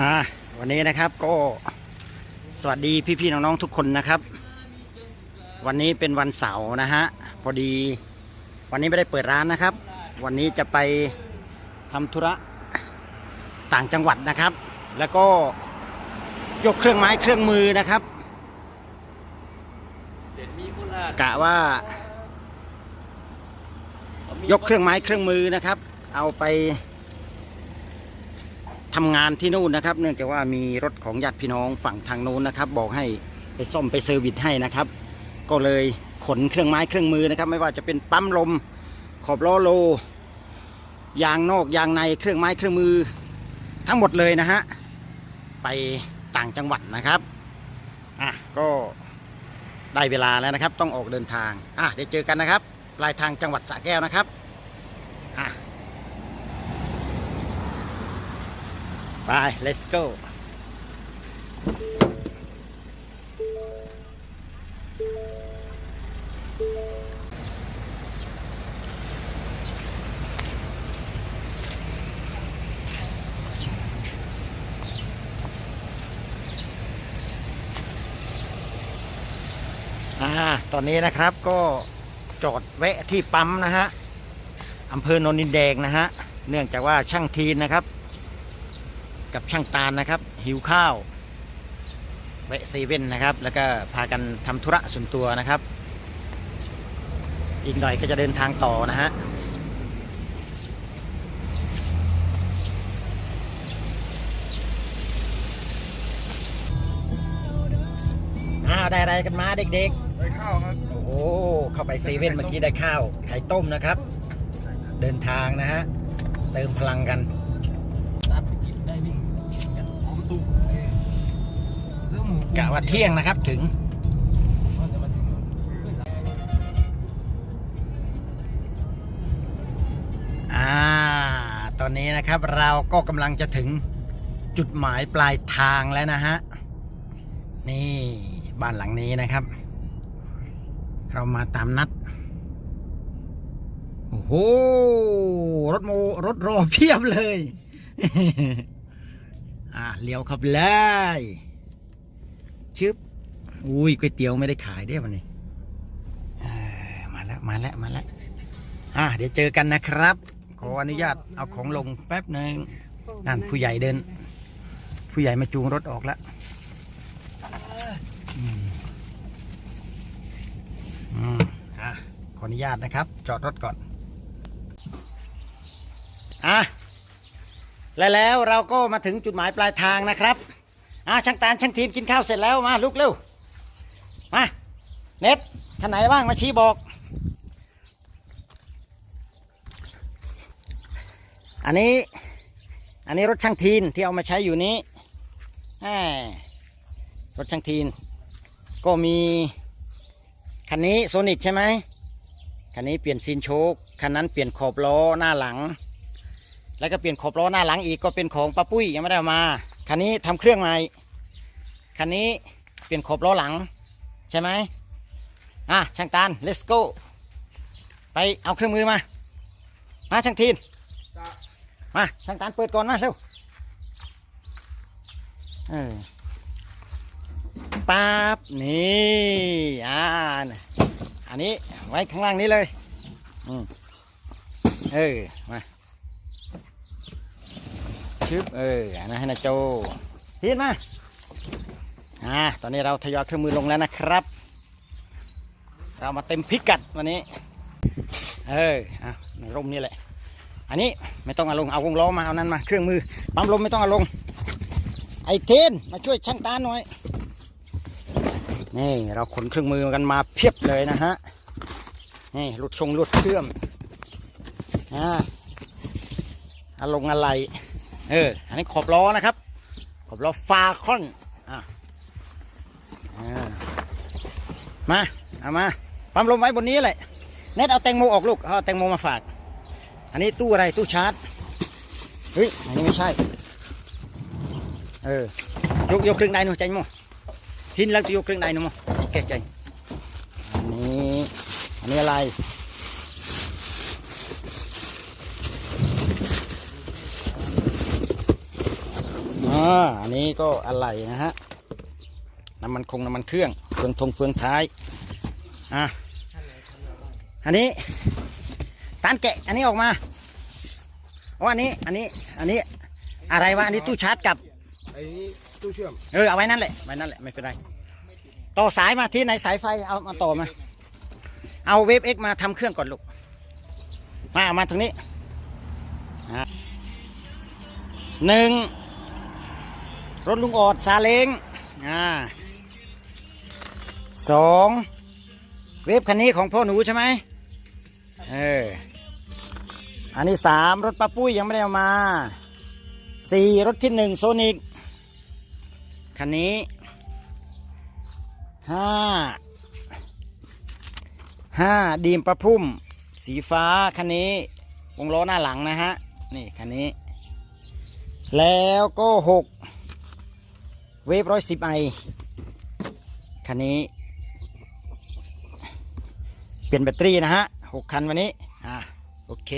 อ่าวันนี้นะครับก็สวัสดีพี่ๆน้องๆทุกคนนะครับ วันนี้เป็นวันเสาร์นะฮะพอดี วันนี้ไม่ได้เปิดร้านนะครับ วันนี้จะไปทำธุระต่างจังหวัดนะครับ แล้วก็ยกเครื่องไม้เครื่องมือนะครับกะว่ายกเครื่องไม้เครื่องมือนะครับ เอาไป ทำงานที่นู่นนะครับ เนื่องจากว่ามีรถของญาติพี่น้องฝั่งทางโน้นนะครับ บอกให้ไปซ่อมไปเซอร์วิสให้นะครับ ก็เลยขนเครื่องไม้เครื่องมือนะครับ ไม่ว่าจะเป็นปั๊มลมขอบล้อโล ยางนอกยางในเครื่องไม้เครื่องมือ ทั้งหมดเลยนะฮะไปต่างจังหวัดนะครับอะก็ได้เวลาแล้วนะครับ ต้องออกเดินทางอะเดี๋ยวเจอกันนะครับปลายทางจังหวัดสระแก้วนะครับอะ ไป let's go อ่าตอนนี้นะครับก็จอดแวะที่ปั๊มนะฮะอำเภอโนนดินแดงนะฮะ เนื่องจากว่าช่างทีนนะครับ กับช่างตาลนะครับ หิวข้าวแวะเซเว่นนะครับ แล้วก็พากันทำธุระส่วนตัวนะครับ อีกหน่อยก็จะเดินทางต่อนะฮะอ้าวได้อะไรกันมาเด็กได้ข้าวครับๆโอ้โหเข้าไปเซเว่นเมื่อกี้ได้ข้าวไข่ต้มนะครับ เดินทางนะฮะ เติมพลังกัน กะว่าเที่ยงนะครับถึงว่าจะมาถึงอ่าตอนนี้นะครับเราก็กำลังจะถึงจุดหมายปลายทางแล้วนะฮะ นี่บ้านหลังนี้นะครับ เรามาตามนัด โอ้โห รถโมรถรอเพียบเลย อ่าเลี้ยวเข้าไปเลย ชึบอุ้ยก๋วยเตี๋ยวไม่ได้ขายเด้วันนี้เออมาแล้วมาแล้วมาแล้วอะเดี๋ยวเจอกันนะครับ ขออนุญาตเอาของลงแป๊บหนึ่งนั่นผู้ใหญ่เดิน ผู้ใหญ่มาจูงรถออกแล้วอืมอืมอะขออนุญาตนะครับ จอดรถก่อนอะและแล้วเราก็มาถึงจุดหมายปลายทางนะครับ อะช่างตาลช่างทีมกินข้าวเสร็จแล้วมาลุกเร็วมาเน็ตท่านไหนบ้างมาชี้บอก อันนี้อันนี้รถช่างทีนที่เอามาใช้อยู่นี้รถช่างทีน ก็มีคันนี้โซนิกใช่ไหมคันนี้เปลี่ยนซีนโชคคันนั้นเปลี่ยนขอบล้อหน้าหลัง แล้วก็เปลี่ยนขอบล้อหน้าหลังอีกก็เป็นของป้าปุ้ยยังไม่ได้เอามา คันนี้ทำเครื่องใหม่ คันนี้เปลี่ยนขอบล้อหลัง ใช่ไหมอะช่างตาล let's go ไปเอาเครื่องมือมา มาช่างทีนมาทางการเปิดก่อนมาเร็วเออปั๊บนี่อ่าน่ะอันนี้ไว้ข้างล่างนี้เลยอืมเออมา ชึบเออนนั้นให้นะโจพีนมาอ่าตอนนี้เราทยอยเครื่องมือลงแล้วนะครับ เรามาเต็มพิกัดวันนี้ เอออะในร่มนี่แหละ อันนี้ไม่ต้องเอาลงเอาวงล้อมาเอานั้นมาเครื่องมือปั๊มลมไม่ต้องเอาลง ไอเทนมาช่วยช่างตาหน่อยนี่เราขนเครื่องมือกันมาเพียบเลยนะฮะนี่รถชงรถเครื่องอ่าเอาลงอะไร เออ อันนี้ขอบล้อนะครับ ขอบล้อฟาคอนอะมา เอามาปั๊มลมไว้บนนี้แหละ เน็ตเอาแตงโมออกลูก เอาแตงโมมาฝาก อันนี้ตู้อะไรตู้ชาร์จ เฮ้ย อันนี้ไม่ใช่ เออ ยกยกเครื่องใดหนูใจมั้งทิ้นแล้วจะยกเครื่องใดหนูมั้งแกใจอันนี้ อันนี้อะไร อ๋ออันนี้ก็อะไรนะฮะ น้ำมันคงน้ำมันเครื่อง เฟืองทงเฟืองท้าย อะ อันนี้ตานแกะ อันนี้ออกมาว่าอันนี้ อันนี้ อันนี้ อะไรวะ อันนี้ตู้ชาร์จกับ ไอ้นี่ตู้เชื่อม เออ เอาไว้นั่นแหละ ไว้นั่นแหละ ไม่เป็นไร ต่อสายมาที่ไหนสายไฟ เอามาต่อมา เอาเวฟเอ็กมาทำเครื่องก่อนลูก มาเอามาทางนี้อะหนึ่ง รถลุงออดซาเล้งอ่าสองเวฟคันนี้ของพ่อหนูใช่ไหมเอออันนี้สามรถป้าปุ้ยยังไม่ได้เอามาสี่รถที่หนึ่งโซนิกคันนี้ห้าห้าดีมประพุ่ม สีฟ้าคันนี้วงล้อหน้าหลังนะฮะ นี่คันนี้ แล้วก็หก เวฟร้อยสิบไอคันนี้ เปลี่ยนแบตเตอรี่นะฮะหกคันวันนี้ อ่าโอเค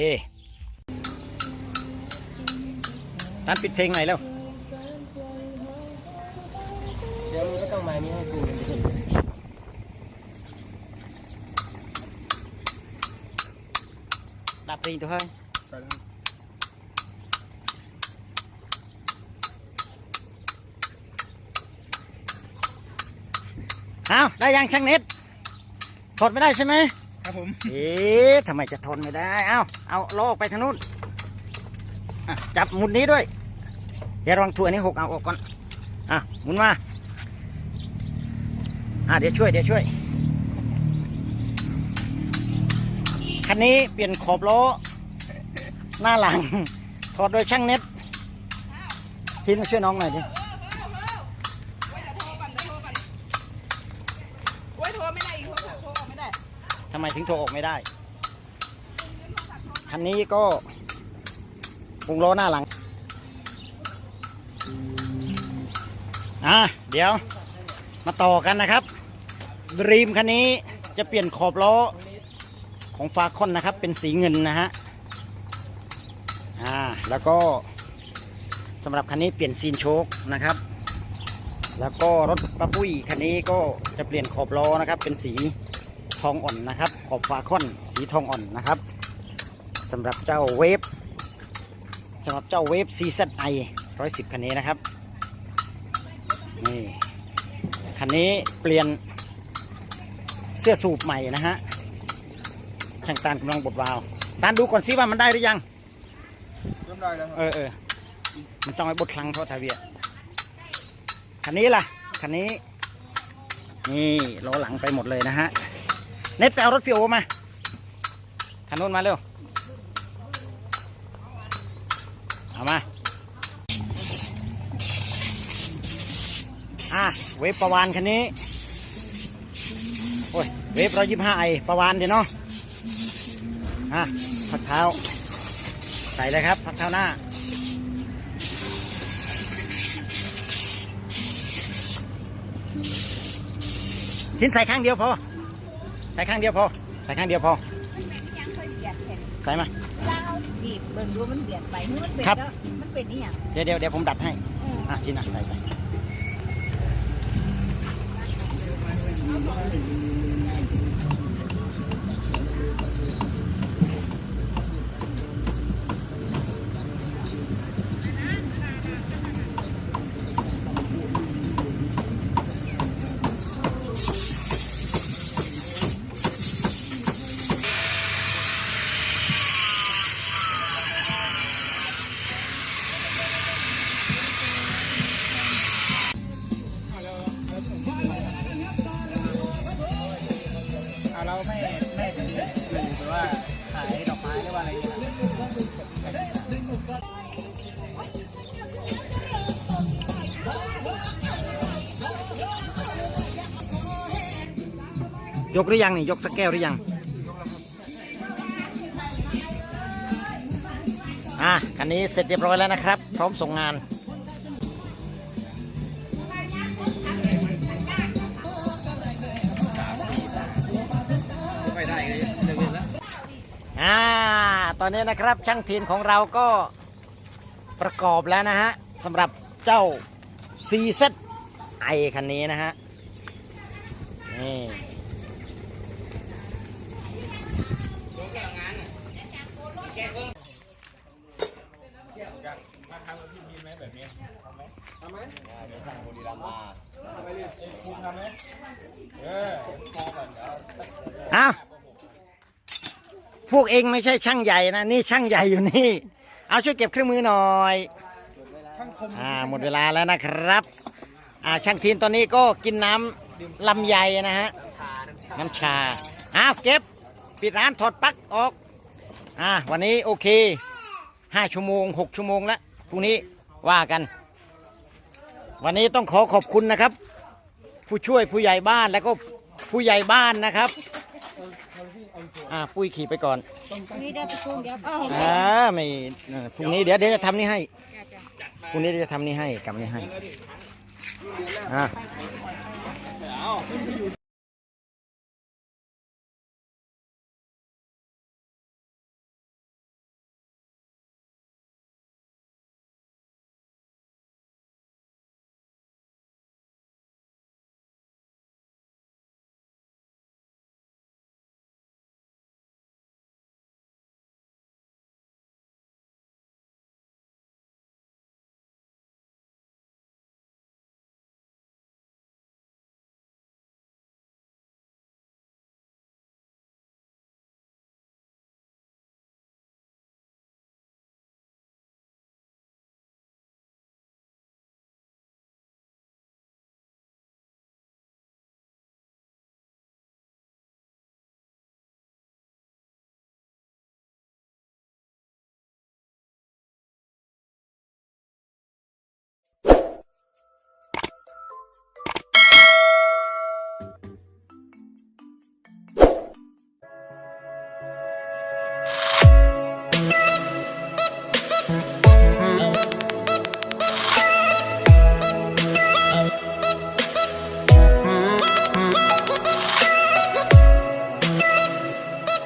ร้านปิดเพลงไหนแล้วเดี๋ยวมึงก็ต้องมานี่ให้กูเป็นเพื่อนดับเพลงตัวเฮ้ ยไปแล้วเอาได้ยังช่างเน็ตถอดไม่ได้ใช่ไหมครับผม เอ๊ะทำไมจะทนไม่ได้ เอาเอาล้อออกไปทางนู้นอะจับหมุนนี้ด้วย เดี๋ยวระวังถั่วนี้หกเอาออกก่อน อะหมุนมา อะเดี๋ยวช่วยเดี๋ยวช่วย คันนี้เปลี่ยนขอบล้อ หน้าหลัง ถอดโดยช่างเน็ตทีมาช่วยน้องหน่อยดิำไมถึงโทรออกไม่ได้ คันนี้ก็วงล้อหน้าหลัง อะ เดี๋ยวมาต่อกันนะครับดรีมคันนี้จะเปลี่ยนขอบล้อของฟาคอนนะครับ เป็นสีเงินนะฮะ อ่า แล้วก็สำหรับคันนี้เปลี่ยนซีนโชคนะครับ แล้วก็รถป้าปุ้ยคันนี้ก็จะเปลี่ยนขอบล้อนะครับ เป็นสี ทองอ่อนนะครับ ขอบฟาคอนสีทองอ่อนนะครับสำหรับเจ้าเวฟสำหรับเจ้าเวฟ CZI 110 คันนี้นะครับนี่คันนี้เปลี่ยนเสื้อสูบใหม่นะฮะช่างตานกำลังบดวาล์วตานดูก่อนสิว่ามันได้หรือยังเริ่มได้แล้วครับเออเออมันต้องไปบดคลังเพราะทาเวียคันนี้ล่ะคันนี้นี่ล้อหลังไปหมดเลยนะฮะ เน็ตไปเอารถพี่โอมาคันนู้นมาเร็ว เอามา อะ เวฟประวานคันนี้ โอ้ย เวฟร้อยยี่ห้าไอประวานเดี๋ยวเนาะ อะพักเท้า ใส่เลยครับ พักเท้าหน้าทิ้นใส่ข้างเดียวพอ ใส่ข้างเดียวพอ ใส่ข้างเดียวพอใส่มาเราบีบเบิ่งดูมันเบียดไปมันเป็นครับ แล้วมันเป็นนี่อย่างเดี๋ยวเดี๋ยวเดี๋ยวผมดัดให้อะที่น่ะใส่ไปอ่ ยกหรือยังนี่ยกสักแก้วหรือยัง อะคันนี้เสร็จเรียบร้อยแล้วนะครับ พร้อมส่งงานอ่าตอนนี้นะครับช่างทีนของเราก็ประกอบแล้วนะฮะสำหรับเจ้า CZ ไอคันนี้นะฮะนี่ ทำไหมอ้าวพวกเองไม่ใช่ช่างใหญ่นะ นี่ช่างใหญ่อยู่นี่ เอาช่วยเก็บเครื่องมือหน่อยอ่าหมดเวลาแล้วนะครับอ่าช่างทีมตอนนี้ก็กินน้ำลำไยนะฮะน้ำชาอ้าวเก็บ ปิดร้านถอดปลั๊กออก อ่าวันนี้โอเคห้าชั่วโมงหกชั่วโมงแล้วพรุ่งนี้ว่ากัน วันนี้ต้องขอขอบคุณนะครับ ผู้ช่วยผู้ใหญ่บ้านแล้วก็ผู้ใหญ่บ้านนะครับอ่าปุ้ยขี่ไปก่อนนี่ได้ประชุมเดี๋ยวอ่าไม่เอ่อพรุ่งนี้เดี๋ยวเดี๋ยวจะทำนี่ให้พรุ่งนี้เดี๋ยวจะทำนี่ให้กำนี่ให้อ่า